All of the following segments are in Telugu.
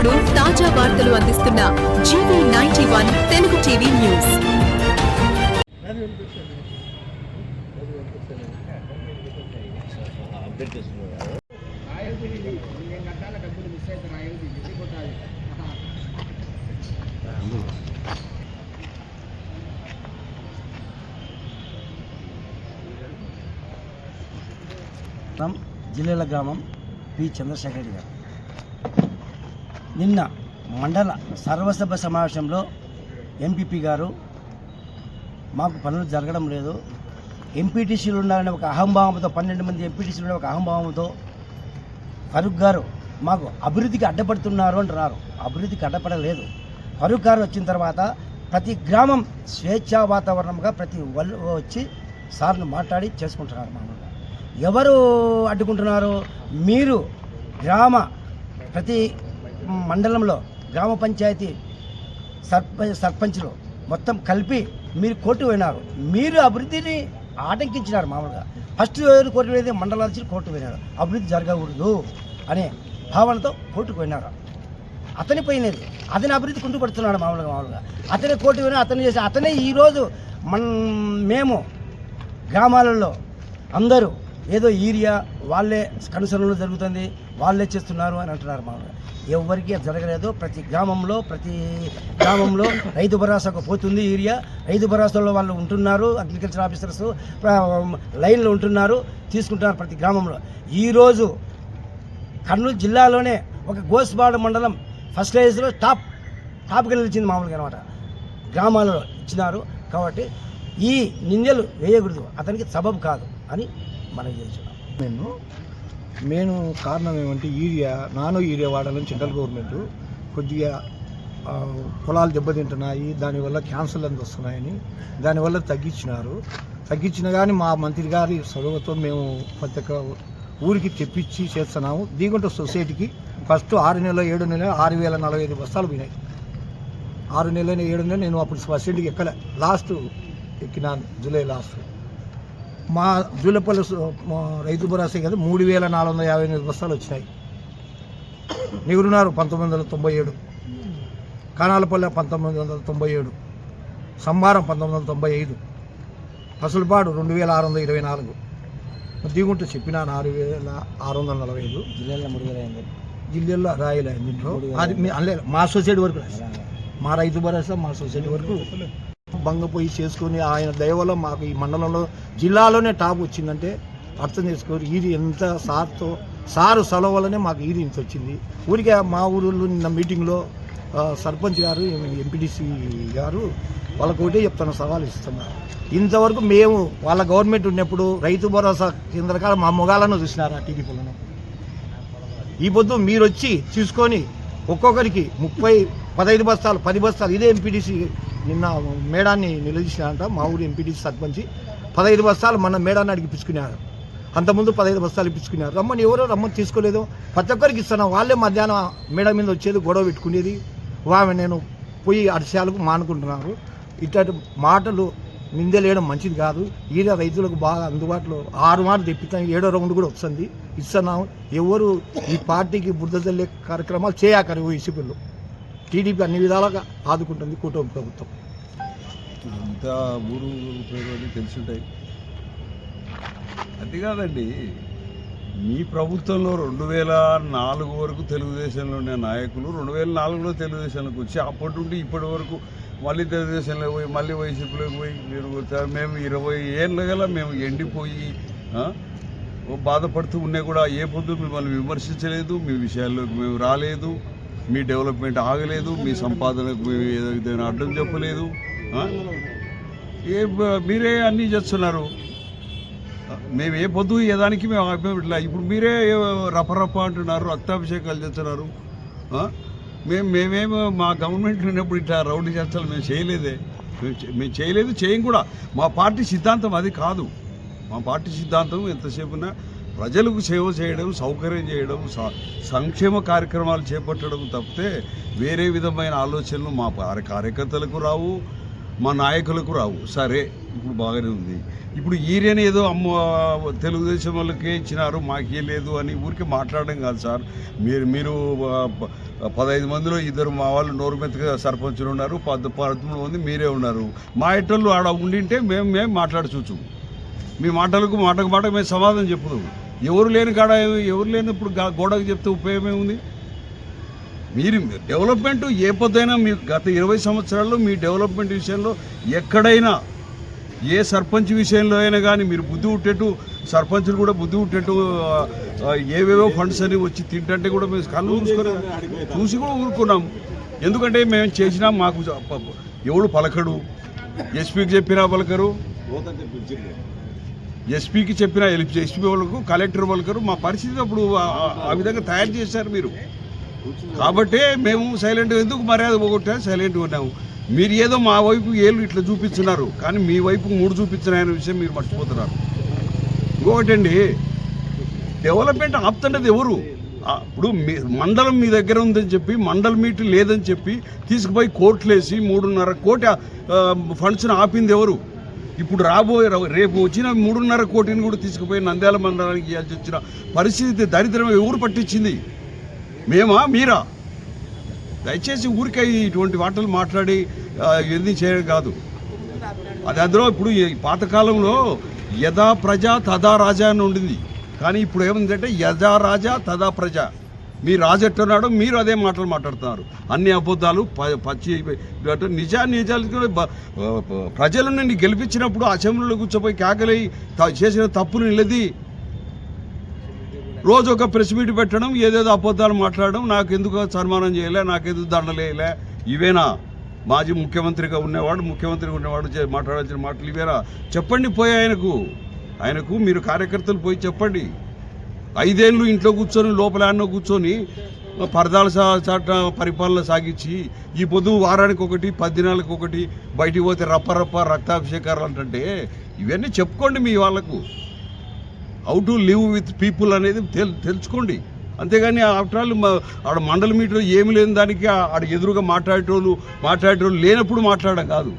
ఎప్పటికప్పుడు తాజా వార్తలు అందిస్తున్న GV ninety one Telugu TV news. Jillela జిల్లాల గ్రామం పి. చంద్రశేఖర్ గారు. నిన్న మండల సర్వసభ సమావేశంలో ఎంపీపీ గారు మాకు పనులు జరగడం లేదు. ఎంపీటీసీలు ఉన్నారనే ఒక అహంభావంతో పన్నెండు మంది ఎంపీటీసీలు ఉన్న ఒక అహంభావంతో ఫరూక్ గారు మాకు అభివృద్ధికి అడ్డపడుతున్నారు అంటున్నారు. అభివృద్ధికి అడ్డపడలేదు. ఫరూక్ గారు వచ్చిన తర్వాత ప్రతి గ్రామం స్వేచ్ఛా వాతావరణంగా ప్రతి వాళ్ళు వచ్చి సార్ను మాట్లాడి చేసుకుంటున్నారు మామూలుగా. ఎవరు అడ్డుకుంటున్నారు? మీరు గ్రామ ప్రతి మండలంలో గ్రామ పంచాయతీ సర్పంచ్ సర్పంచ్లు మొత్తం కలిపి మీరు కోర్టు పోయినారు. మీరు అభివృద్ధిని ఆటంకించినారు మామూలుగా. ఫస్ట్ ఎవరు కోర్టు పోయేది మండలాల కోర్టు పోయినారు అభివృద్ధి జరగకూడదు అనే భావనతో కోర్టుకు పోయినారు. అతని పోయినది అతని అభివృద్ధి కుంటుపడుతున్నాడు మామూలుగా మామూలుగా. అతనే కోర్టు పోయినా అతను చేసి అతనే ఈరోజు మన మేము గ్రామాలలో అందరూ ఏదో ఈరియా వాళ్ళే కనుసరణలు జరుగుతుంది వాళ్ళే చేస్తున్నారు అని అంటున్నారు మామూలుగా ఎవరికి అది జరగలేదు. ప్రతి గ్రామంలో ప్రతి గ్రామంలో రైతు భరోసాకు పోతుంది ఏరియా రైతు భరోసాలో వాళ్ళు ఉంటున్నారు అగ్రికల్చర్ ఆఫీసర్స్ లైన్లో ఉంటున్నారు తీసుకుంటున్నారు ప్రతి గ్రామంలో. ఈరోజు కర్నూలు జిల్లాలోనే ఒక గోస్బాడ మండలం ఫస్ట్ ప్లేస్లో టాప్ టాప్కి నిలిచింది మామూలుగా అనమాట గ్రామాలలో ఇచ్చినారు కాబట్టి ఈ నిందలు వేయకూడదు. అతనికి సబబు కాదు అని మనం తెలిసిన. నేను మెయిన్ కారణం ఏమంటే యూరియా నానో యూరియా వాడాలని సెంట్రల్ గవర్నమెంట్ కొద్దిగా పొలాలు దెబ్బతింటున్నాయి దానివల్ల క్యాన్సర్లు అంత వస్తున్నాయని దానివల్ల తగ్గించినారు. తగ్గించిన కానీ మా మంత్రి గారి చొరవతో మేము ప్రతి ఒక్క ఊరికి తెప్పించి చేస్తున్నాము. దీగుంట సొసైటీకి ఫస్ట్ ఆరు నెలలు ఏడు నెలలు ఆరు వేల నలభై ఐదు బస్తాలు పోయినాయి. ఆరు నెలలు ఏడు నెలలు నేను అప్పుడు సొసైటీకి ఎక్కలే. లాస్ట్ ఎక్కినాను జూలై లాస్ట్. మా జూలపల్లి రైతు భరోసా కదా మూడు వేల నాలుగు వందల యాభై ఎనిమిది బస్తాలు వచ్చినాయి. నిగురునారు పంతొమ్మిది వందల తొంభై ఏడు. కానాలపల్లె పంతొమ్మిది వందల తొంభై ఏడు. సంబారం పంతొమ్మిది వందల తొంభై ఐదు. పసులపాడు రెండు వేల ఆరు వందల ఇరవై నాలుగు. దిగుంట చెప్పినాను ఆరు వేల ఆరు వందల నలభై ఐదు. జిల్లాలో మూడు వేల ఐదు జిల్లాలో రాయలే దీంట్లో అది మీ- సొసైటీ వరకు. మా రైతు భరోసా మా సొసైటీ వరకు భంగపోయి చేసుకుని ఆయన దయవల్ల మాకు ఈ మండలంలో జిల్లాలోనే టాప్ వచ్చిందంటే అర్థం చేసుకోరు. ఇది ఎంత సార్తో సారు సెలవు వల్లనే మాకు ఇది ఇంత వచ్చింది. ఊరికే మా ఊరిలో నిన్న మీటింగ్లో సర్పంచ్ గారు ఎంపీటీసీ గారు వాళ్ళకు ఒకటే చెప్తాను సవాల్ ఇస్తున్నారు ఇంతవరకు మేము వాళ్ళ గవర్నమెంట్ ఉన్నప్పుడు రైతు భరోసా కేంద్రకాల మా మొగాలను చూసినారు ఆ టీడీపీలను ఈ పొద్దు మీరు వచ్చి తీసుకొని ఒక్కొక్కరికి ముప్పై పదహైదు బస్తాలు పది బస్తాలు ఇదే ఎంపీటీసీ నిన్న మేడాన్ని నిలదీసినారంట మా ఊరు ఎంపీటీసీ సర్పంచి. పదహైదు బస్తాలు మన మేడాన్ని అడిగి పిచ్చుకున్నారు అంతకుముందు పదహైదు బస్తాలు ఇప్పించుకున్నారు. రమ్మని ఎవరో రమ్మని తీసుకోలేదు. ప్రతి ఒక్కరికి ఇస్తున్నాం. వాళ్ళే మధ్యాహ్నం మేడ మీద వచ్చేది గొడవ పెట్టుకునేది. వామె నేను పోయి అరిశాలకు మానుకుంటున్నారు. ఇట్లాంటి మాటలు నిందలేయడం మంచిది కాదు. ఈడ రైతులకు బాగా అందుబాటులో ఆరు మాటలు తెప్పిస్తాం. ఏడో రౌండ్ కూడా వస్తుంది. ఇస్తున్నాం. ఎవరు ఈ పార్టీకి బుద్ధ చల్లే కార్యక్రమాలు చేయకరు వైసీపీలో టీడీపీ అన్ని విధాలుగా ఆదుకుంటుంది కూటమి ప్రభుత్వం. ఇంకా ఊరు పేరు అని తెలిసి ఉంటాయి. అది కాదండి మీ ప్రభుత్వంలో రెండు వేల నాలుగు వరకు తెలుగుదేశంలో ఉన్న నాయకులు రెండు వేల నాలుగులో తెలుగుదేశంలోకి వచ్చి అప్పటి నుండి ఇప్పటి వరకు మళ్ళీ తెలుగుదేశంలో పోయి మళ్ళీ వైసీపీలోకి పోయి మీరు మేము ఇరవై ఏళ్ళ గల మేము ఎండిపోయి బాధపడుతూ ఉన్నా కూడా ఏ పొద్దు మిమ్మల్ని విమర్శించలేదు మీ విషయాల్లోకి మేము రాలేదు. మీ డెవలప్మెంట్ ఆగలేదు మీ సంపాదనకు మేము ఏదైనా అడ్డం చెప్పలేదు ఏ మీరే అన్నీ చేస్తున్నారు. మేము ఏ పొద్దు ఏ దానికి మేము ఆపేం ఇప్పుడు మీరే రపరప అంటున్నారు రక్తాభిషేకాలు చేస్తున్నారు మేము మేమేమో మా గవర్నమెంట్ ఉన్నప్పుడు ఇట్లా రౌండ్ చేస్తాలు మేము చేయలేదే. మేము మేము చేయలేదు చేయం కూడా. మా పార్టీ సిద్ధాంతం అది కాదు. మా పార్టీ సిద్ధాంతం ఎంతసేపు ఉన్నా ప్రజలకు సేవ చేయడం సౌకర్యం చేయడం స- సంక్షేమ కార్యక్రమాలు చేపట్టడం తప్పితే వేరే విధమైన ఆలోచనలు మా కార్యకర్తలకు రావు మా నాయకులకు రావు. సరే ఇప్పుడు బాగానే ఉంది. ఇప్పుడు ఈరియని ఏదో అమ్మ తెలుగుదేశం వాళ్ళకే ఇచ్చినారు మాకే లేదు అని ఊరికి మాట్లాడడం కాదు సార్. మీరు మీరు పదహైదు మందిలో ఇద్దరు మా వాళ్ళు నోరు మెత్తగా సర్పంచులు ఉన్నారు పద్ పదమూడు మంది మీరే ఉన్నారు. మా ఇటోళ్ళు ఆడ ఉండింటే మేము మేము మాట్లాడచూచు మీ మాటలకు మాటకు మాట మేము సమాధానం చెప్పుదాం ఎవరు లేని కాడ ఎవరు లేనప్పుడు ఇప్పుడు గోడకు చెప్తే ఉపయోగం ఏముంది? మీరు డెవలప్మెంట్ ఏ పొద్దైనా మీ గత ఇరవై సంవత్సరాల్లో మీ డెవలప్మెంట్ విషయంలో ఎక్కడైనా ఏ సర్పంచ్ విషయంలో అయినా కానీ మీరు బుద్ధి పుట్టేట్టు సర్పంచులు కూడా బుద్ధి పుట్టేట్టు ఏవేవో ఫండ్స్ అని వచ్చి తింటంటే కూడా మేము కళ్ళు చూసుకొని చూసి కూడా ఊరుకున్నాం. ఎందుకంటే మేము చేసినా మాకు ఎవడు పలకడు? ఎస్పీకి చెప్పినా పలకరు? ఎస్పీకి చెప్పిన ఎస్పీ వాళ్ళకు కలెక్టర్ వాళ్ళకు మా పరిస్థితి అప్పుడు ఆ- విధంగా తయారు చేశారు మీరు. కాబట్టే మేము సైలెంట్ ఎందుకు మర్యాద పోగొట్టా సైలెంట్గా ఉన్నాము. మీరు ఏదో మా వైపు ఏళ్ళు ఇట్లా చూపిస్తున్నారు కానీ మీ వైపు మూడు చూపించిన విషయం మీరు మర్చిపోతున్నారు. ఇంకొకటండి డెవలప్మెంట్ ఆపుతున్నది ఎవరు? ఇప్పుడు మీ మండలం మీ దగ్గర ఉందని చెప్పి మండల్ మీట్ లేదని చెప్పి తీసుకుపోయి కోర్టులు వేసి మూడున్నర కోటి ఫండ్స్ని ఆపింది ఎవరు? ఇప్పుడు రాబోయే రేపు వచ్చిన మూడున్నర కోటిని కూడా తీసుకుపోయి నంద్యాల మండలానికి ఇవ్వాల్సి వచ్చిన పరిస్థితి దరిద్రం ఎవరు పట్టించింది? మేమా? మీరా? దయచేసి ఊరికే ఇటువంటి మాటలు మాట్లాడి ఏది చేయడం కాదు. అది అందులో ఇప్పుడు ఈ పాతకాలంలో యథా ప్రజ తదా రాజా అని ఉండింది. కానీ ఇప్పుడు ఏముందంటే యథా రాజా తదా ప్రజ. మీ రాజు ఎట్టున్నాడో మీరు అదే మాటలు మాట్లాడుతున్నారు. అన్ని అబద్ధాలు ప- పచ్చి నిజాన్ని నిజా నిజాలు ప్రజలను బ- గెలిపించినప్పుడు అసెంబ్లీలో కూర్చోపోయి కేకలై చేసిన తప్పులు నిలది. రోజు ఒక ప్రెస్ మీట్ పెట్టడం ఏదేదో అబద్ధాలు మాట్లాడడం నాకు ఎందుకు సన్మానం చేయలే నాకెందుకు దండలేయలే ఇవేనా? మాజీ ముఖ్యమంత్రిగా ఉన్నవాడు ముఖ్యమంత్రిగా ఉన్నవాడు మాట్లాడాల్సిన మాటలు ఇవేనా చెప్పండి పోయి ఆయనకు. ఆయనకు మీరు కార్యకర్తలు పోయి చెప్పండి. ఐదేళ్ళు ఇంట్లో కూర్చొని లోపల ఆడనో కూర్చొని పరదాల చాట పరిపాలన సాగించి ఈ పొద్దు వారానికి ఒకటి పద్దినాలకు ఒకటి బయటికి పోతే రప్ప రప్ప రక్తాభిషేకాలు అంటే ఇవన్నీ చెప్పుకోండి మీ వాళ్ళకు. How to live with people అనేది తెల్ తెలుసుకోండి. అంతేగాని ఆఫ్టర్ ఆల్ ఆడ మండల మీటర్ ఏమి లేని దానికి ఆడ ఎదురుగా మాట్లాడేటోళ్ళు మాట్లాడేటోళ్ళు లేనప్పుడు మాట్లాడడం కాదు.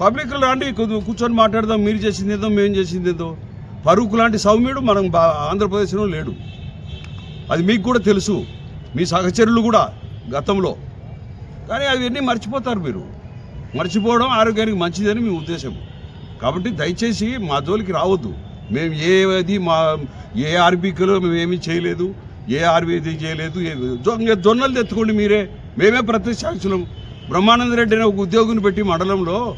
పబ్లిక్లో రాండి కొద్దిగా కూర్చొని మాట్లాడదాం మీరు చేసింది ఏదో మేము చేసింది ఏదో ఫరూక్ లాంటి సౌమ్యుడు మనం బా- ఆంధ్రప్రదేశ్లో లేడు. అది మీకు కూడా తెలుసు. మీ సహచరులు కూడా గతంలో. కానీ అవన్నీ మర్చిపోతారు మీరు. మర్చిపోవడం ఆరోగ్యానికి మంచిదని మీ ఉద్దేశం. కాబట్టి దయచేసి మా జోలికి రావద్దు. మేము ఏది మా ఏ ఆర్బీకలో మేము ఏమీ చేయలేదు. ఏ ఆర్బీ చేయలేదు. ఏ జొ- జొన్నలు తెచ్చుకోండి మీరే. మేమే ప్రత్యక్షాక్షులం బ్రహ్మానంద రెడ్డి అనే ఒక ఉద్యోగిని పెట్టి మండలంలో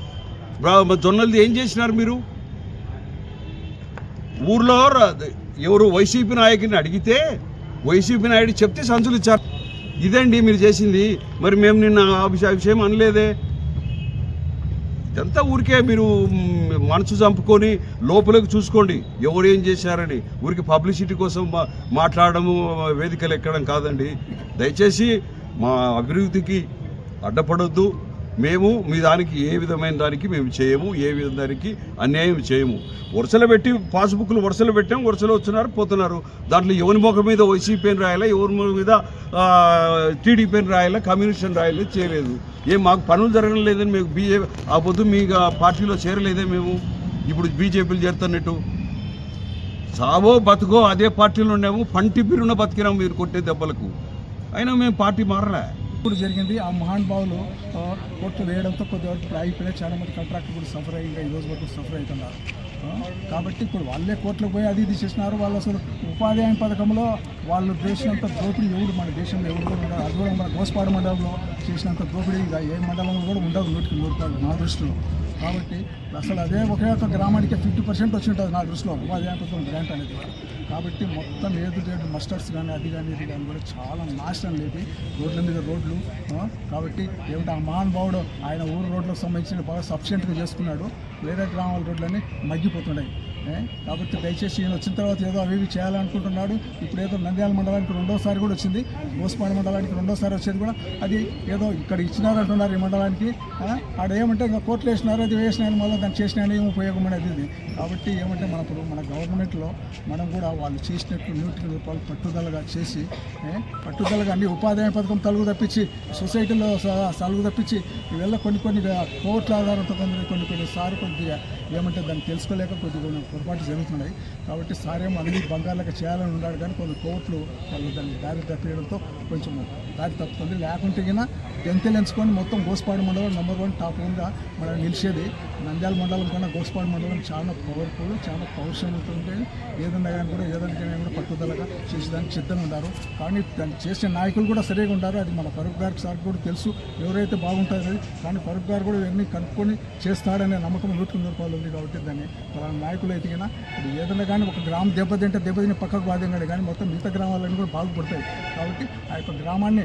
జొన్నలది ఏం చేసినారు మీరు? ఊర్లో ఎవరు వైసీపీ నాయకుని అడిగితే వైసీపీ నాయుడు చెప్తే సంచులు ఇచ్చారు. ఇదండి మీరు చేసింది? మరి మేము నిన్న ఆ విషయం అనలేదే. ఇదంతా ఊరికే మీరు మనసు చంపుకొని లోపలికి చూసుకోండి. ఎవరు ఏం చేశారని. ఊరికి పబ్లిసిటీ కోసం మా- మాట్లాడము వేదికలు ఎక్కడం కాదండి. దయచేసి మా అభివృద్ధికి అడ్డపడొద్దు. మేము మీ దానికి ఏ విధమైన దానికి మేము చేయము ఏ విధమైన దానికి అన్యాయం చేయము. వరుసలు పెట్టి పాస్బుక్లు వరుసలు పెట్టాము వరుసలో వస్తున్నారు పోతున్నారు. దాంట్లో ఎవరి ముఖం మీద వైసీపీ అని రాయాలా ఎవరి ముఖం మీద టీడీపీ అని రాయాలా కమ్యూనిస్ట్ రాయాలి చేయలేదు. ఏం మాకు పనులు జరగడం లేదని మేము బీజేపీ ఆ పొద్దు మీ ఆ పార్టీలో చేరలేదే మేము? ఇప్పుడు బీజేపీలు చేరుతున్నట్టు. సావో బతుకో అదే పార్టీలో ఉన్నాము పంటి బిరున బతికినాము మీరు కొట్టే దెబ్బలకు. అయినా మేము పార్టీ మారలే. ఇప్పుడు జరిగింది. ఆ మహానుభావులు ఆ, కోర్టు వేయడంతో కొద్దిగా ఇప్పుడు చాలా మంది కాంట్రాక్టర్ కూడా సఫర్ అయ్యి ఈ రోజు వరకు సఫర్ అవుతున్నారు. కాబట్టి ఇప్పుడు వాళ్ళే కోట్లకు పోయి అది ఇది చేసినారు వాళ్ళు అసలు ఉపాధి హామీ పథకంలో వాళ్ళు చేసినంత దోపిడీ ఎవరు మన దేశంలో ఎవరు కూడా ఉండదు అది కూడా మన గోస్పాడు మండలంలో చేసినంత దోపిడీ ఏ మండలంలో కూడా ఉండదు నూటికి నూరు రూపాయలు నా దృష్టిలో. కాబట్టి అసలు అదే ఒకే ఒక గ్రామానికి ఫిఫ్టీ పర్సెంట్ వచ్చి ఉంటుంది నా దృష్టిలో. ఉపాధి హామీ గ్రాంట్ అనేది. కాబట్టి మొత్తం ఏది రేటు మస్టర్స్ కానీ అది కానీ ఇది కానీ కూడా చాలా నాశనం లేదు రోడ్ల మీద రోడ్లు కాబట్టి ఏమిటి ఆ మహానుభావుడు ఆయన ఊరు రోడ్లకు సంబంధించిన బాగా సఫిషియెంట్గా చేసుకున్నాడు. వేరే గ్రామాల రోడ్లన్నీ మగ్గిపోతున్నాయి కాబట్టి దయచేసి ఈయన వచ్చిన తర్వాత ఏదో అవి ఇవి చేయాలనుకుంటున్నాడు. ఇప్పుడు ఏదో నంద్యాల మండలానికి రెండోసారి కూడా వచ్చింది. మోసపాడు మండలానికి రెండోసారి వచ్చేది కూడా. అది ఏదో ఇక్కడ ఇచ్చినారంటున్నారు ఈ మండలానికి. ఆడ ఏమంటే ఇంకా కోర్టులు వేసినారు అది వేసినారు మళ్ళీ దాన్ని చేసినా ఏమి ఉపయోగం అనేది ఇది. కాబట్టి ఏమంటే మన ఇప్పుడు మన గవర్నమెంట్లో మనం కూడా వాళ్ళు చేసినట్టు నూటికి రూపాయలు పట్టుదలగా చేసి పట్టుదలగా అన్ని ఉపాధి పథకం తలుగు తప్పించి సొసైటీలో తలుగు తప్పించి ఇవల్ల కొన్ని కొన్ని కోట్ల ఆధారంతో కొన్ని కొన్ని సార్లు కొద్దిగా ఏమంటే దాన్ని తెలుసుకోలేక కొద్దిగా కొన్ని పొరపాటు జరుగుతున్నాయి. కాబట్టి సార్ ఏమో అన్ని బంగారులకు చేయాలని ఉన్నాడు కానీ కొన్ని కోర్టులు వాళ్ళు దాన్ని దారి తప్పియడంతో కొంచెం దారి తప్పుతుంది. లేకుంటే గిన గెంతెలు ఎంచుకొని మొత్తం గోస్పాడు మండలం నెంబర్ వన్ టాప్ వన్గా మనం నిలిచేది. నంద్యాల మండలం కన్నా గోస్పాడు మండలం చాలా పవర్ఫుల్ చాలా పౌరుషంతో ఉంటుంది ఏదన్నా కానీ కూడా ఏదన్నా కానీ కూడా పట్టుదలగా చేసేదానికి సిద్ధంగా ఉన్నారు. కానీ దాన్ని చేసే నాయకులు కూడా సరిగా ఉంటారు అది మన ఫరూక్ గారికి సార్ కూడా తెలుసు. ఎవరైతే బాగుంటారో కానీ ఫరూక్ గారు కూడా ఇవన్నీ కనుక్కొని చేస్తాడనే నమ్మకం నూటికి రూపాయలు ఉంది కాబట్టి దాన్ని మన నాయకులు అయితే కన్నా ఇప్పుడు ఏదైనా కానీ ఒక గ్రామం దెబ్బతింటే దెబ్బతిని పక్కకు బాధ్యంగా కానీ మొత్తం మిగతా గ్రామాలన్నీ కూడా బాగుపడతాయి. కాబట్టి ఆ యొక్క గ్రామాన్ని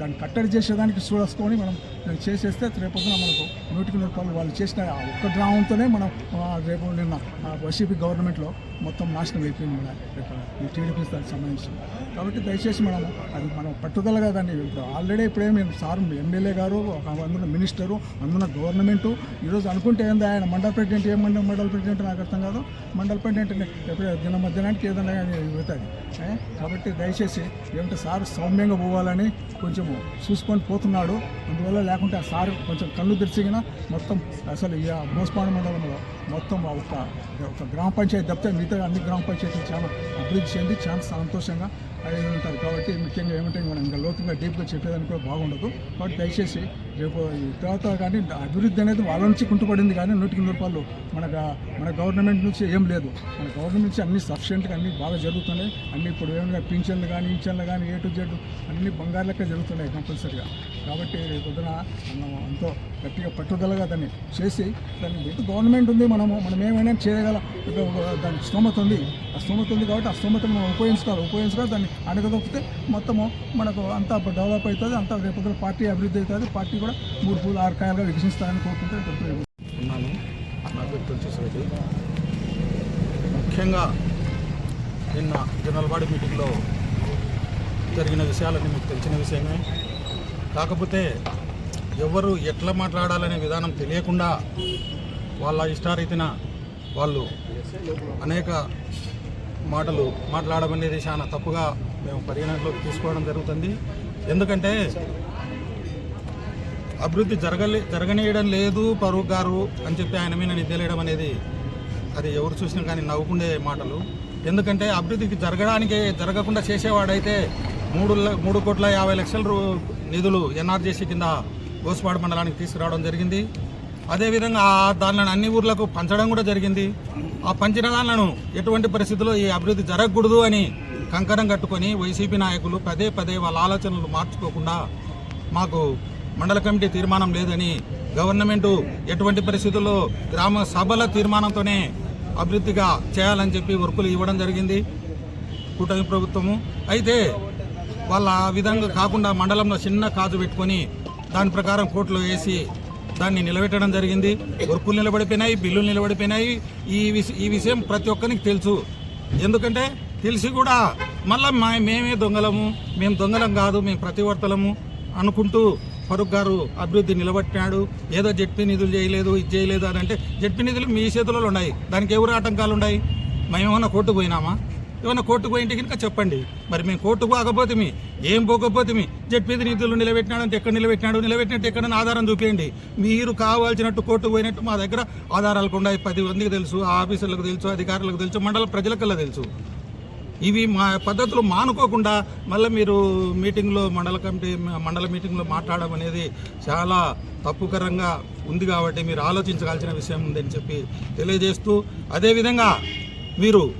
దాన్ని కట్టడి చేసేదానికి చూడసుకొని మనం చేసేస్తే రేపొద్దున మనకు నూటికి నూరు రూపాయలు వాళ్ళు చేసిన ఒక్క గ్రామంతోనే మనం రేపు నిన్న వైసీపీ గవర్నమెంట్లో మొత్తం నాశనం అయిపోయింది మన రేపు ఈ టీడీపీ దానికి సంబంధించి. కాబట్టి దయచేసి మనం అది మనం పట్టుదలగా దాన్ని ఆల్రెడీ ఇప్పుడే మేము సార్ ఎమ్మెల్యే గారు ఒక అందులో మినిస్టరు అందులో గవర్నమెంటు ఈరోజు అనుకుంటే ఏంది ఆయన మండల ప్రెసిడెంట్ ఏం మండల మండల ప్రెసిడెంట్ నాకు అర్థం కాదు. మండల ప్రెసిడెంట్ దిన మధ్యాహ్నానికి ఏదైనా కానీ అవుతుంది. కాబట్టి దయచేసి ఏమంటే సార్ సౌమ్యంగా పోవాలని కొంచెం చూసుకొని పోతున్నాడు. అందువల్ల లేకుంటే ఆ సార్ కొంచెం కళ్ళు తెరిచిగిన మొత్తం అసలు ఈ మోసపాడ మండలంలో మొత్తం ఒక ఒక గ్రామ పంచాయతీ తప్పితే మిగతా అన్ని గ్రామ పంచాయతీలు చాలా అభివృద్ధి చెంది చాలా సంతోషంగా అది ఉంటారు. కాబట్టి ముఖ్యంగా ఏమంటే మనం ఇంకా లోతుగా డీప్గా చెప్పేదానికి కూడా బాగుండదు. కాబట్టి దయచేసి రేపు తర్వాత కానీ అభివృద్ధి అనేది వాళ్ళ నుంచి కుంటుపడింది కానీ నూటికి నూరు రూపాయలు మన మన గవర్నమెంట్ నుంచి ఏం లేదు. మన గవర్నమెంట్ నుంచి అన్ని సఫిషియెంట్గా అన్ని బాగా జరుగుతున్నాయి. అన్ని ఇప్పుడు ఏమైనా పింఛన్లు కానీ ఇంఛన్లు కానీ ఏ టు జెడ్ అన్ని బంగారు లెక్క జరుగుతున్నాయి కంపల్సరిగా. కాబట్టి రేపు పొద్దున మనం ఎంతో గట్టిగా పట్టుదలగా దాన్ని చేసి దాన్ని ఎటు గవర్నమెంట్ ఉంది మనము మనం ఏమైనా చేయగల ఇప్పుడు స్తోమత ఉంది. ఆ స్తోమత ఉంది కాబట్టి ఆ స్తోమతను మనం ఉపయోగించుకోవాలి. ఉపయోగించుకోవాలి దాన్ని అడగదొక్కితే మొత్తము మనకు అంతా డెవలప్ అవుతుంది. అంతా రేపు పొద్దున పార్టీ అభివృద్ధి అవుతుంది. పార్టీ కూడా మూడు పూలు ఆరు కాయలుగా వికసిస్తారని కోరుకుంటే ఉన్నాను. నా పేరు తులసిరెడ్డి ముఖ్యంగా నిన్న జనరల్వాడి మీటింగ్లో జరిగిన విషయాలన్నీ మీకు తెలిసిన విషయమే. కాకపోతే ఎవరు ఎట్లా మాట్లాడాలనే విధానం తెలియకుండా వాళ్ళ ఇష్టారీతిన వాళ్ళు అనేక మాటలు మాట్లాడమనేది చాలా తప్పుగా మేము పరిగణనలోకి తీసుకోవడం జరుగుతుంది. ఎందుకంటే అభివృద్ధి జరగలే జరగనీయడం లేదు పరువు గారు అని చెప్పి ఆయన మీద నిద్రలేయడం అనేది అది ఎవరు చూసినా కానీ నవ్వుకుండే మాటలు. ఎందుకంటే అభివృద్ధికి జరగడానికి జరగకుండా చేసేవాడైతే మూడు మూడు కోట్ల యాభై లక్షల నిధులు ఎన్ఆర్జేసీ కింద గోసుపాడు మండలానికి తీసుకురావడం జరిగింది. అదేవిధంగా ఆ దానిలను అన్ని ఊర్లకు పంచడం కూడా జరిగింది. ఆ పంచిన దానిలను ఎటువంటి పరిస్థితుల్లో ఈ అభివృద్ధి జరగకూడదు అని కంకణం కట్టుకొని వైసీపీ నాయకులు పదే పదే వాళ్ళ ఆలోచనలు మార్చుకోకుండా మాకు మండల కమిటీ తీర్మానం లేదని గవర్నమెంట్ ఎటువంటి పరిస్థితుల్లో గ్రామ సభల తీర్మానంతోనే అభివృద్ధిగా చేయాలని చెప్పి వర్కులు ఇవ్వడం జరిగింది కూటమి ప్రభుత్వము. అయితే వాళ్ళ ఆ విధంగా కాకుండా మండలంలో చిన్న కాజు పెట్టుకొని దాని ప్రకారం కోర్టులో వేసి దాన్ని నిలబెట్టడం జరిగింది. వర్కులు నిలబడిపోయినాయి బిల్లులు నిలబడిపోయినాయి. ఈ ఈ విషయం ప్రతి ఒక్కరికి తెలుసు. ఎందుకంటే తెలిసి కూడా మళ్ళీ మేమే దొంగలము మేము దొంగలం కాదు మేము ప్రతివర్తలము అనుకుంటూ ఫరూక్ గారు అభివృద్ధి నిలబట్టినాడు ఏదో జడ్పీ నిధులు చేయలేదు ఇది చేయలేదు అని అంటే జడ్పీ నిధులు మీ చేతులలో ఉన్నాయి. దానికి ఎవరు ఆటంకాలు ఉన్నాయి? మేము ఏమన్నా కోర్టుకు పోయినామా? ఏమన్నా కోర్టుకు పోయింటే కనుక చెప్పండి. మరి మేము కోర్టుకు పోకపోతే మీ ఏం పోకపోతే మీ? జడ్పీది నిధులు నిలబెట్టినాడంటే ఎక్కడ నిలబెట్టినాడు? నిలబెట్టినట్టు ఎక్కడైనా ఆధారం చూపించండి మీరు కావాల్సినట్టు కోర్టుకు పోయినట్టు మా దగ్గర ఆధారాలు ఉన్నాయి. పది మందికి తెలుసు ఆ ఆఫీసర్లకు తెలుసు అధికారులకు తెలుసు మండల ప్రజలకల్లా తెలుసు. ఇవి మా పద్ధతులు మానుకోకుండా మళ్ళీ మీరు మీటింగ్లో మండల కమిటీ మండల మీటింగ్లో మాట్లాడడం అనేది చాలా తప్పుకరంగా ఉంది కాబట్టి మీరు ఆలోచించగాల్సిన విషయం ఉందని చెప్పి తెలియజేస్తూ అదేవిధంగా మీరు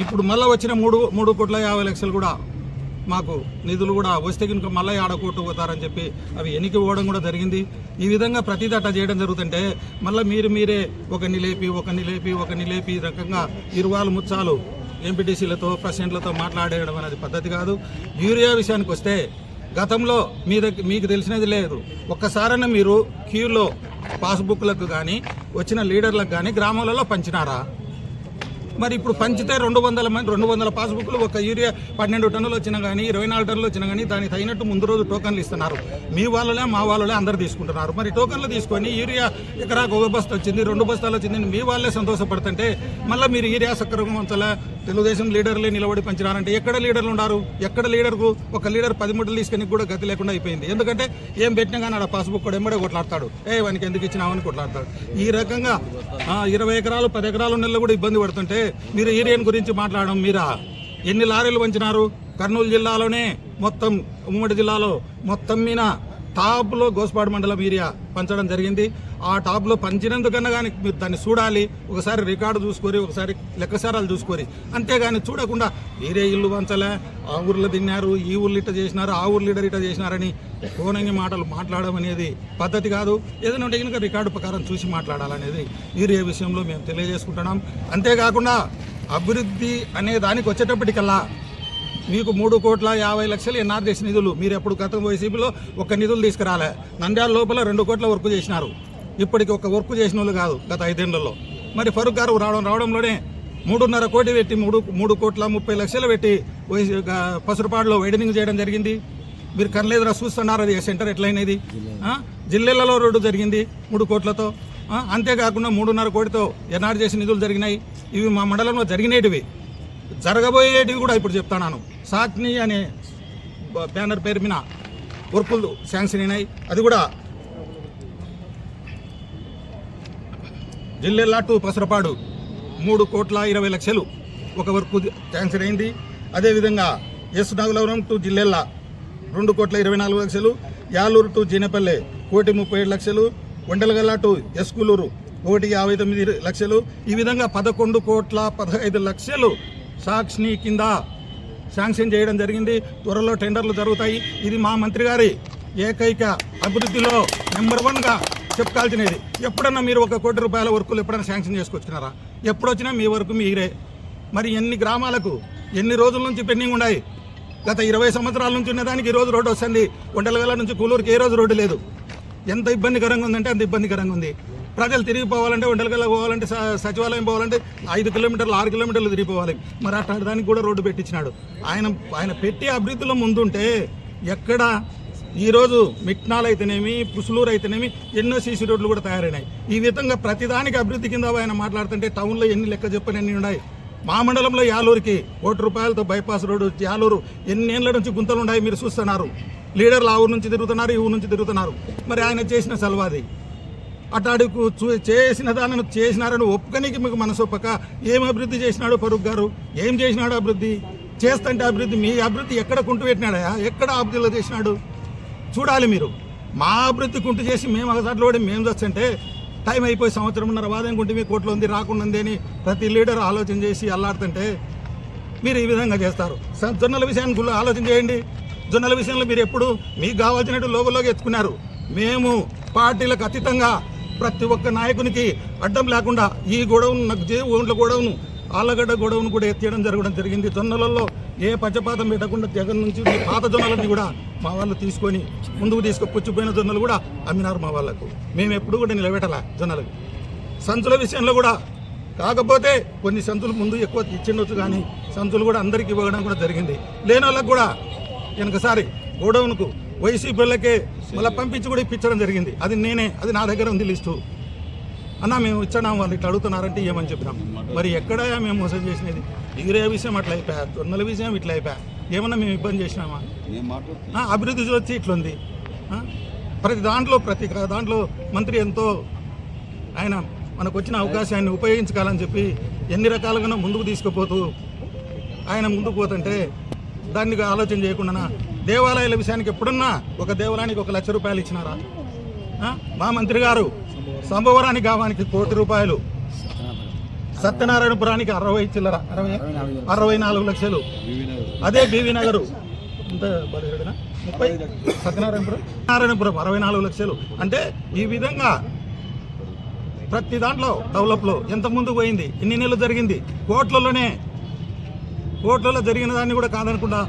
ఇప్పుడు మళ్ళీ వచ్చిన మూడు మూడు కోట్ల యాభై లక్షలు కూడా మాకు నిధులు కూడా వస్తే కనుక మళ్ళీ ఆడ పోతారని చెప్పి అవి ఎనికి పోవడం కూడా జరిగింది. ఈ విధంగా ప్రతి చేయడం జరుగుతుంటే మళ్ళీ మీరు మీరే ఒక లేపి ఒక లేపి ఒక లేపి రకంగా ఇరువాలు ముచ్చాలు ఎంపీటీసీలతో ప్రెసిడెంట్లతో మాట్లాడేయడం అనేది పద్ధతి కాదు. యూరియా విషయానికి వస్తే గతంలో మీ దగ్గర మీకు తెలిసినది లేదు. ఒక్కసారైనా మీరు క్యూలో పాస్బుక్లకు కానీ వచ్చిన లీడర్లకు కానీ గ్రామాలలో పంచినారా? మరి ఇప్పుడు పంచితే రెండు వందల మంది రెండు వందల పాస్బుక్లు ఒక యూరియా పన్నెండు టన్నులు వచ్చినా కానీ ఇరవై నాలుగు టన్నులు వచ్చినా కానీ దానికి తగినట్టు ముందు రోజు టోకన్లు ఇస్తున్నారు. మీ వాళ్ళలే మా వాళ్ళలే అందరు తీసుకుంటున్నారు. మరి టోకన్లు తీసుకొని యూరియా ఎకరాకు ఒక బస్తా వచ్చింది రెండు బస్తాలు వచ్చింది మీ వాళ్ళే సంతోషపడుతుంటే మళ్ళీ మీరు యూరియా సక్రమం తెలుగుదేశం లీడర్లే నిలబడి పంచినారంటే ఎక్కడ లీడర్లు ఉన్నారు ఎక్కడ లీడర్కు ఒక లీడర్ పది మూటలు తీసుకుని కూడా గతి లేకుండా అయిపోయింది. ఎందుకంటే ఏం పెట్టినా కానీ ఆడ పాస్బుక్ కూడా ఎమ్మడే కొట్లాడతాడు. ఏ వానికి ఎందుకు ఇచ్చినావని కొట్లాడతాడు. ఈ రకంగా ఇరవై ఎకరాలు పది ఎకరాలు నెలలు కూడా ఇబ్బంది పడుతుంటే మీరు ఏరియన్ గురించి మాట్లాడడం మీరా? ఎన్ని లారీలు వంచినారు కర్నూలు జిల్లాలోనే మొత్తం ఉమ్మడి జిల్లాలో మొత్తం మీద టాప్లో గోస్పాడు మండలం ఏరియా పంచడం జరిగింది. ఆ టాప్లో పంచినందుకన్నా కానీ మీరు దాన్ని చూడాలి. ఒకసారి రికార్డు చూసుకొని ఒకసారి లెక్కసారాలు చూసుకొని. అంతేగాని చూడకుండా వేరే ఇల్లు పంచలే. ఆ ఊర్లో తిన్నారు ఈ ఊర్లు ఇట్ట చేసినారు ఆ ఊర్లు ఇట్ట ఇట్ట చేసినారని కోనంగి మాటలు మాట్లాడడం అనేది పద్ధతి కాదు. ఏదైనా ఉంటే కనుక రికార్డు ప్రకారం చూసి మాట్లాడాలనేది ఏరియా విషయంలో మేము తెలియజేసుకుంటున్నాం. అంతేకాకుండా అభివృద్ధి అనే దానికి వచ్చేటప్పటికల్లా మీకు మూడు కోట్ల యాభై లక్షలు ఎన్ఆర్జెస్ నిధులు. మీరు ఎప్పుడు గత వైసీపీలో ఒక నిధులు తీసుకురాలే. నంద్యాల లోపల రెండు కోట్ల వర్క్ చేసినారు. ఇప్పటికి ఒక వర్క్ చేసిన వాళ్ళు కాదు గత ఐదేళ్ళలో. మరి ఫరూక్ గారు రావడం రావడంలోనే మూడున్నర కోటి పెట్టి మూడు మూడు కోట్ల ముప్పై లక్షలు పెట్టి పసురుపాడులో వైడనింగ్ చేయడం జరిగింది. మీరు కనలేదురా చూస్తున్నారు అది సెంటర్ ఎట్లయినది? జిల్లాలలో రోడ్డు జరిగింది మూడు కోట్లతో. అంతేకాకుండా మూడున్నర కోటితో ఎన్ఆర్ చేసిన నిధులు జరిగినాయి. ఇవి మా మండలంలో జరిగినవి. జరగబోయేటివి కూడా ఇప్పుడు చెప్తాను. సాక్ని అనే బ్యానర్ పేరు మీద వర్కులు శాంక్షన్ అయినాయి. అది కూడా జిల్లెల్లా టు పసరపాడు మూడు కోట్ల ఇరవై లక్షలు ఒక వర్క్ శాంక్షన్ అయింది. అదేవిధంగా ఎస్ నాగులవరం టు జిల్లెల్లా రెండు కోట్ల ఇరవై నాలుగు లక్షలు యాలూరు టు జీనపల్లె కోటి ముప్పై ఏడు లక్షలు వండలగల్ల టు ఎస్కులూరు ఒకటి యాభై తొమ్మిది లక్షలు. ఈ విధంగా పదకొండు కోట్ల పదహైదు లక్షలు సాక్షిని కింద శాంక్షన్ చేయడం జరిగింది. త్వరలో టెండర్లు జరుగుతాయి. ఇది మా మంత్రి గారి ఏకైక అభివృద్ధిలో నెంబర్ వన్గా చెప్పుకాల్సినది. ఎప్పుడన్నా మీరు ఒక కోటి రూపాయల వర్కులు ఎప్పుడైనా శాంక్షన్ చేసుకొచ్చుకున్నారా ఎప్పుడొచ్చినా మీ వరకు మీరే. మరి ఎన్ని గ్రామాలకు ఎన్ని రోజుల నుంచి పెండింగ్ ఉన్నాయి? గత ఇరవై సంవత్సరాల నుంచి ఉన్నదానికి ఈ రోజు రోడ్డు వస్తుంది. ఒంటలగల నుంచి కూలూరుకి ఏ రోజు రోడ్డు లేదు. ఎంత ఇబ్బందికరంగా ఉందంటే అంత ఇబ్బందికరంగా ఉంది. ప్రజలు తిరిగిపోవాలంటే ఒంటలగల పోవాలంటే స- సచివాలయం పోవాలంటే ఐదు కిలోమీటర్లు ఆరు కిలోమీటర్లు తిరిగిపోవాలి మరి అట్లాంటి దానికి కూడా రోడ్డు పెట్టించినాడు. ఆయన ఆయన పెట్టి అభివృద్ధిలో ముందుంటే ఎక్కడ ఈరోజు మిట్నాలు అయితేనేమి పుసులూరు అయితేనేమి ఎన్నో సీసీ రోడ్లు కూడా తయారైనాయి. ఈ విధంగా ప్రతిదానికి అభివృద్ధి కింద ఆయన మాట్లాడుతుంటే టౌన్లో ఎన్ని లెక్క చెప్పని ఎన్ని ఉన్నాయి. మా మండలంలో యాలూరుకి కోటి రూపాయలతో బైపాస్ రోడ్డు యాలూరు ఎన్నేళ్ళ నుంచి గుంతలు ఉన్నాయి మీరు చూస్తున్నారు. లీడర్లు ఆ ఊరు నుంచి తిరుగుతున్నారు ఈ ఊరు నుంచి తిరుగుతున్నారు. మరి ఆయన చేసిన సలవాది. అటాడుకు చూ చేసిన దానిని చేసినారని ఒప్పుకనికి మీకు మనసొప్పక ఏం అభివృద్ధి చేసినాడు ఫరూక్ గారు? ఏం చేసినాడు అభివృద్ధి? చేస్తంటే అభివృద్ధి మీ అభివృద్ధి ఎక్కడ కుంటు పెట్టినాడా ఎక్కడ అభివృద్ధిలో చేసినాడు? చూడాలి మీరు. మా అభివృద్ధి కుంటు చేసి మేము ఒకసారి లోడి మేము చచ్చంటే టైం అయిపోయి సంవత్సరంన్నర వాదం కుంటే మీ కోట్లో ఉంది రాకుండా ఉంది అని ప్రతి లీడర్ ఆలోచన చేసి అల్లాడుతుంటే మీరు ఈ విధంగా చేస్తారు. జొన్నల విషయానికి కూడా ఆలోచన చేయండి. జొన్నల విషయంలో మీరు ఎప్పుడు మీకు కావాల్సినట్టు లోగోలోకి ఎత్తుకున్నారు. మేము పార్టీలకు అతీతంగా ప్రతి ఒక్క నాయకునికి అడ్డం లేకుండా ఈ గొడవను నాకు జే గొడవను ఆలగడ్డ గొడవను కూడా ఎత్తేయడం జరగడం జరిగింది. జొన్నలలో ఏ పచ్చపాతం పెట్టకుండా జగన్ నుంచి పాత జొన్నలన్నీ కూడా మా వాళ్ళు తీసుకొని ముందుకు తీసుకు పుచ్చిపోయిన జొన్నలు కూడా అమ్మినారు మా వాళ్ళకు. మేము ఎప్పుడు కూడా నిలబెట్టాల జొన్నలకు సంచుల విషయంలో కూడా కాకపోతే కొన్ని సంచులు ముందు ఎక్కువ ఇచ్చిండొచ్చు కానీ సంచులు కూడా అందరికీ ఇవ్వడం కూడా జరిగింది. లేని వాళ్ళకు కూడా వెనకసారి గోడౌన్కు వైసీపీలకే మళ్ళీ పంపించి కూడా ఇప్పించడం జరిగింది. అది నేనే అది నా దగ్గర ఉంది లిస్టు. అన్న మేము ఇచ్చాం వాళ్ళు ఇట్లా అడుగుతున్నారంటే ఏమని చెప్పినాం మరి ఎక్కడ మేము మోసం చేసినది? యూరియా విషయం అట్లా అయిపోయా? జొన్నల విషయం ఇట్లా అయిపోయా? ఏమన్నా మేము ఇబ్బంది చేసినామా? అభివృద్ధి వచ్చి ఇట్లుంది? ప్రతి దాంట్లో ప్రతి దాంట్లో మంత్రి ఎంతో ఆయన మనకు వచ్చిన అవకాశాన్ని ఉపయోగించుకోవాలని చెప్పి ఎన్ని రకాలుగానో ముందుకు తీసుకుపోతూ ఆయన ముందుకు పోతుంటే దాన్ని ఆలోచన చేయకుండా దేవాలయాల విషయానికి ఎప్పుడన్నా ఒక దేవాలయానికి ఒక లక్ష రూపాయలు ఇచ్చినారా? మా మంత్రి గారు సంభవరాని గ్రామానికి కోటి రూపాయలు సత్యనారాయణపురానికి అరవై చిల్లర అరవై అరవై నాలుగు లక్షలు. అదే బీవీ నగరు. ముప్పై? సత్యనారాయణపురం? నారాయణపురం అరవై నాలుగు లక్షలు. అంటే ఈ విధంగా ప్రతి దాంట్లో డెవలప్లో ఎంత ముందు పోయింది? ఎన్ని నెలలు జరిగింది? కోట్లలోనే కోట్లలో జరిగిన దాన్ని కూడా కాదనకుండా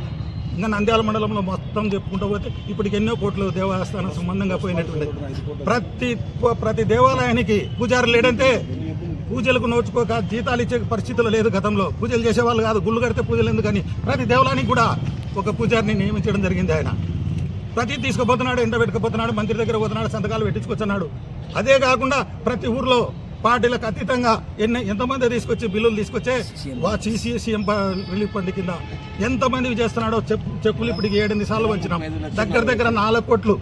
ఇంకా నంద్యాల మండలంలో మొత్తం చెప్పుకుంటూ పోతే ఇప్పటికి ఎన్నో కోట్లు దేవస్థానం సంబంధంగా పోయినటువంటి ప్రతి ప్రతి దేవాలయానికి పూజారి లేడంటే పూజలకు నోచుకోక జీతాలు ఇచ్చే పరిస్థితులు లేదు గతంలో. పూజలు చేసేవాళ్ళు కాదు గుళ్ళు కడితే పూజలు ఎందుకని ప్రతి దేవాలయానికి కూడా ఒక పూజారిని నియమించడం జరిగింది ఆయన. ప్రతి తీసుకుపోతున్నాడు ఎండ పెట్టుకుపోతున్నాడు మంత్రి దగ్గర పోతున్నాడు సంతకాలు పెట్టించుకొస్తున్నాడు అదే కాకుండా ప్రతి ఊర్లో పార్టీలకు అతీతంగా ఎన్ని ఎంతమంది తీసుకొచ్చి బిల్లులు తీసుకొచ్చే వా సీసీ రిలీఫ్ ఫండ్ కింద ఎంతమంది చేస్తున్నాడో చెప్పు చెప్పులు ఇప్పటికి ఏడెనిమిది సార్లు వచ్చినాం దగ్గర దగ్గర నాలుగు కోట్లు.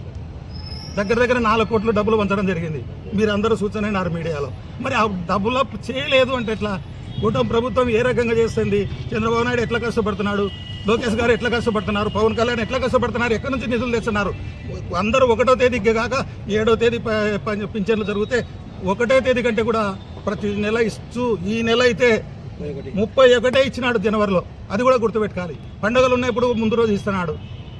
దగ్గర దగ్గర నాలుగు కోట్లు డబ్బులు పంచడం జరిగింది. మీరు అందరూ అయినారు మీడియాలో. మరి ఆ డబ్బులు చేయలేదు అంటే ఎట్లా? కూటమి ప్రభుత్వం ఏ రకంగా చేస్తుంది? చంద్రబాబు నాయుడు ఎట్లా కష్టపడుతున్నాడు? లోకేష్ గారు ఎట్లా కష్టపడుతున్నారు? పవన్ కళ్యాణ్ ఎట్లా కష్టపడుతున్నారు? ఎక్కడి నుంచి నిధులు తెస్తున్నారు? అందరూ ఒకటో తేదీకి కాక ఏడో తేదీ పింఛన్లు జరిగితే ఒకటో తేదీ కంటే కూడా ప్రతి నెల ఇస్తూ ఈ నెల అయితే ముప్పై ఒకటే ఇచ్చినాడు జనవరిలో. అది కూడా గుర్తుపెట్టుకోవాలి. పండుగలు ఉన్నప్పుడు ముందు రోజు ఇస్తున్నాడు.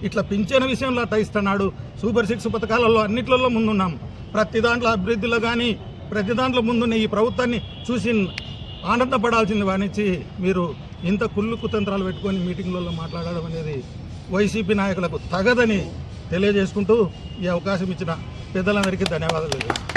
ఇట్లా పింఛన్ విషయంలో అట్లా ఇస్తున్నాడు. సూపర్ సిక్స్ పథకాలలో అన్నిట్లలో ముందున్నాం. ప్రతి దాంట్లో అభివృద్ధిలో కానీ ప్రతి దాంట్లో ముందున్న ఈ ప్రభుత్వాన్ని చూసి ఆనందపడాల్సింది వాణించి మీరు ఇంత కుళ్ళు కుతంత్రాలు పెట్టుకొని మీటింగ్లలో మాట్లాడడం అనేది వైసీపీ నాయకులకు తగదని తెలియజేసుకుంటూ ఈ అవకాశం ఇచ్చిన పెద్దలందరికీ ధన్యవాదాలు